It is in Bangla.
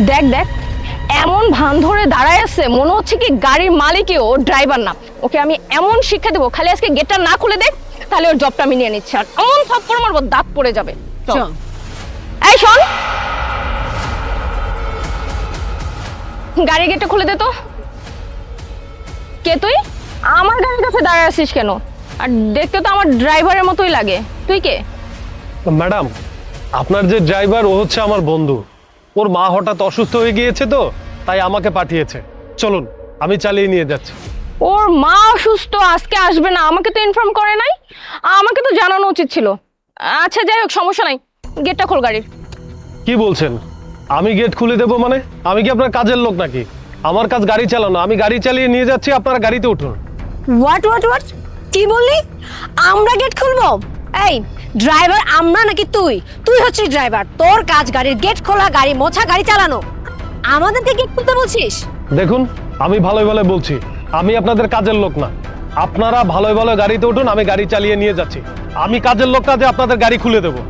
দেখ দেখ এমন ভান ধরে দাঁড়ায় আছে মনে হচ্ছে কি গাড়ির মালিকই ও ড্রাইভার না। ওকে আমি এমন শিক্ষা দেবো খালি আজকে গেটটা না খুলে দেখ তাহলে ওর জবটা আমি নিয়ে নিচ্ছি। আর এমন থাপ্পড় মারবো দাঁত পড়ে যাবে। চল। চল। এই শোন। গাড়ি গেটটা খুলে দে তো। কে তুই? আমার গাড়ির কাছে দাঁড়ায় আছিস কেন? আর দেখতে তো আমার ড্রাইভারের মতোই লাগে। তুই কে? ম্যাডাম আপনার যে ড্রাইভার ও হচ্ছে আমার বন্ধু। ওর মা হঠাৎ অসুস্থ হয়ে গিয়েছে তো তাই আমাকে পাঠিয়েছে। চলুন আমি চালিয়ে নিয়ে যাচ্ছি। ওর মা অসুস্থ আজকে আসবে না আমাকে তো ইনফর্ম করে নাই। আমাকে তো জানানো উচিত ছিল। আচ্ছা যাই হোক সমস্যা নাই। গেটটা খোল গাড়ির। কি বলছেন? আমি গেট খুলে দেবো মানে? আমি কি আপনার কাজের লোক নাকি? আমার কাজ গাড়ি চালানো। আমি গাড়ি চালিয়ে নিয়ে যাচ্ছি আপনারা গাড়িতে উঠুন। হোয়াট হোয়াট হোয়াট কি বললি? আমরা গেট খুলবো? এই ড্রাইভার আমরা নাকি তুই? তুই হচ্ছিস ড্রাইভার তোর কাজ গাড়ির গেট খোলা, গাড়ি মোছা, গাড়ি চালানো। আমাদেরকে গেট খুলতে বলছিস। দেখুন, আমি ভালোই ভালো বলছি। আমি আপনাদের কাজের লোক না। আপনারা ভালোই ভালো গাড়িতে উঠুন, আমি গাড়ি চালিয়ে নিয়ে যাচ্ছি। আমি কাজের লোক না যে আপনাদের গাড়ি খুলে দেবো।